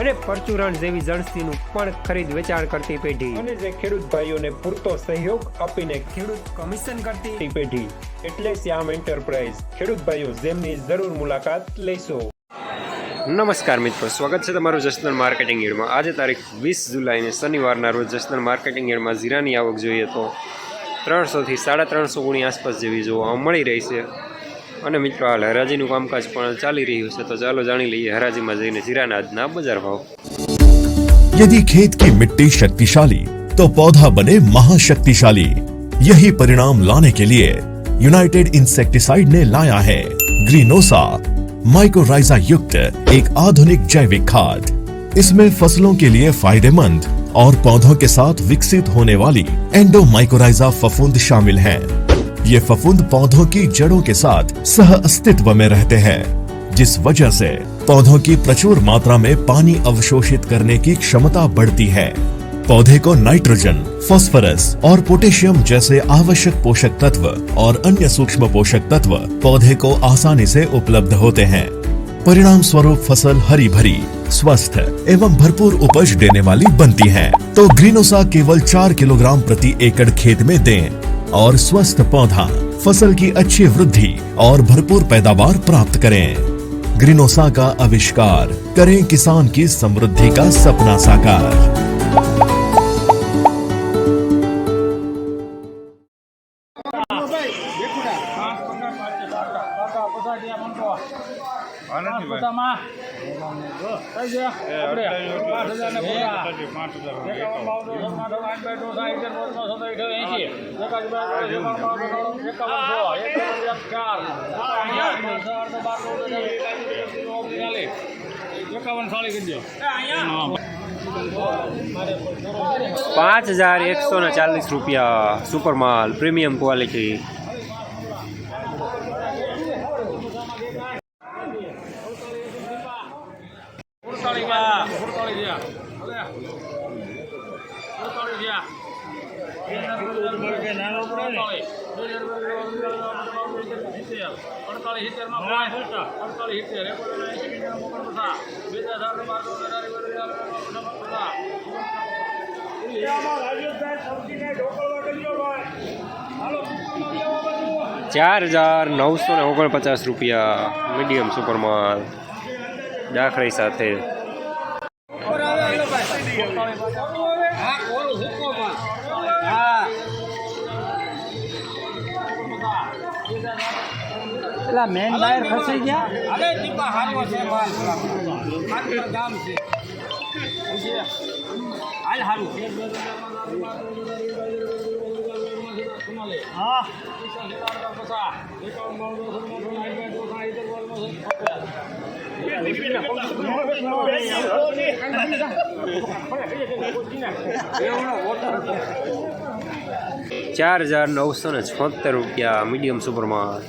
અને પરચુરણ જેવી જણસીનું પણ ખરીદ વેચાણ કરતી પેઢી. અને જે ખેડૂત ભાઈઓને પૂરતો સહયોગ આપીને ખેડૂત કમિશન કરતી પેઢી. એટલે શ્યામ એન્ટરપ્રાઇઝ. ખેડૂત ભાઈઓ જેમની જરૂર મુલાકાત લેશો. નમસ્કાર મિત્રો સ્વાગત છે તમારું જસનલ માર્કેટિંગ યાર્ડમાં આજે તારીખ વીસ જુલાઈને શનિવારના રોજ જસનલ માર્કેટિંગ યાર્ડમાં જીરાની આવક જોઈએ તો ત્રણસોથી સાડા ત્રણસો ગુણી આસપાસ જેવી જોવા મળી રહી છે. અને મિત્રો હાલ હરાજીનું કામકાજ પણ ચાલી રહ્યું છે તો ચાલો જાણી લઈએ હરાજીમાં જઈને જીરાના આજના બજાર ભાવ यदि खेत की मिट्टी शक्तिशाली तो पौधा बने महाशक्तिशाली यही परिणाम लाने के लिए यूनाइटेड इंसेक्टिसाइड ने लाया है ग्रीनोसा माइक्रोराइजा युक्त एक आधुनिक जैविक खाद इसमें फसलों के लिए फायदेमंद और पौधों के साथ विकसित होने वाली एंडो माइक्रोराइजा फफूंद शामिल हैं ये फफूंद पौधों की जड़ों के साथ सह अस्तित्व में रहते हैं, जिस वजह से पौधों की प्रचुर मात्रा में पानी अवशोषित करने की क्षमता बढ़ती है। पौधे को नाइट्रोजन, फास्फोरस और पोटेशियम जैसे आवश्यक पोषक तत्व और अन्य सूक्ष्म पोषक तत्व पौधे को आसानी से उपलब्ध होते हैं। परिणाम स्वरूप फ़सल हरी भरी स्वस्थ एवं भरपूर उपज देने वाली बनती है। तो ग्रीनोसा केवल चार किलोग्राम प्रति एकड़ खेत में दें। और स्वस्थ पौधा, फ़सल की अच्छी वृद्धि और भरपूर पैदावार प्राप्त करें। ग्रीनोसा का आविष्कार करें किसान की समृद्धि का सपना साकार। પાંચ હજાર એકસો ને ચાલીસ રૂપિયા સુપર માલ પ્રીમિયમ ક્વોલિટી સુડતાળી ગયા સુડતાળી ગયા સુડતાળી ગયા અડતાલીસ સિત્તેરમાં પાંચ અડતાલીસ સિત્તેર બે હજાર બારસો ચાર હજાર નવસો ને ઓગણપચાસ રૂપિયા મીડિયમ સુપર માલ. દાખલાઈ સાથે પેલા મેન વાયર ફસાઈ ગયા. અરે દીપા, હારો છે માલ આટલું દામ છે. હાલ હારું. હા. ચાર હજાર નવસો ને છોતેર રૂપિયા મીડિયમ સુપર માલ.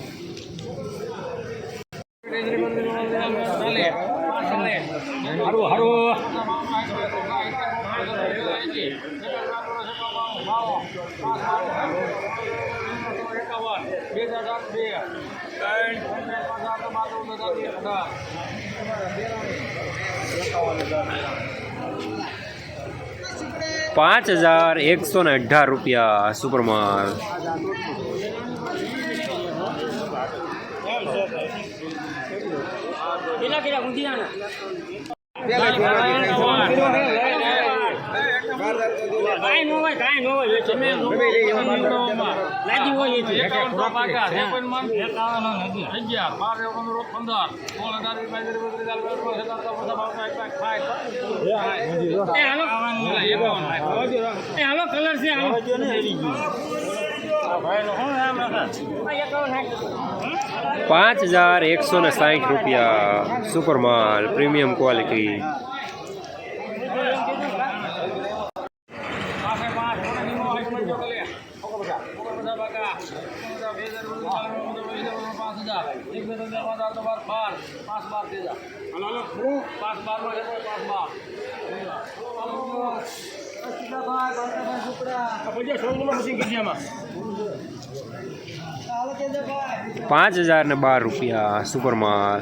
હારું. હારું બે હજાર બે પાંચ હજાર એકસો ને અઢાર રૂપિયા સુપર માલ કેટલા કેટલા ઊંધિયાના કાંઈ નો હોય કાંઈ નો હોય. તમે લાગી હોય એ છે. એ હાલો. એ હાલો કલર છે પાંચ હજાર એકસો ને સાઠ રૂપિયા સુપર માલ પ્રીમિયમ ક્વોલિટી. પાંચ હજાર ને બાર રૂપિયા સુપરમાં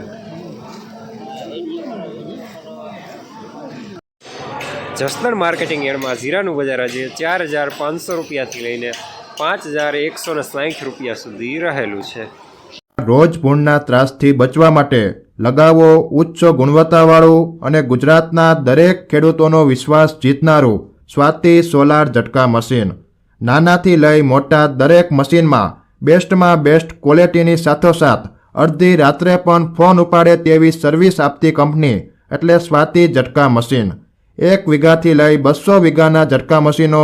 જસનર માર્કેટિંગ એડમાં જીરાનું બજાર આજે ચાર હજાર પાંચસો રૂપિયાથી લઈને પાંચ હજાર એકસો ને સાહીઠ રૂપિયા સુધી રહેલું છે. રોજ ભૂણના ત્રાસથી બચવા માટે લગાવો ઉચ્ચ ગુણવત્તાવાળું અને ગુજરાતના દરેક ખેડૂતોનો વિશ્વાસ જીતનારું સ્વાતિ સોલાર ઝટકા મશીન. નાનાથી લઈ મોટા દરેક મશીનમાં બેસ્ટમાં બેસ્ટ ક્વોલિટીની સાથોસાથ અડધી રાત્રે પણ ફોન ઉપાડે તેવી સર્વિસ આપતી કંપની એટલે સ્વાતિ ઝટકા મશીન. એક વીઘાથી લઈ બસો વીઘાના ઝટકા મશીનો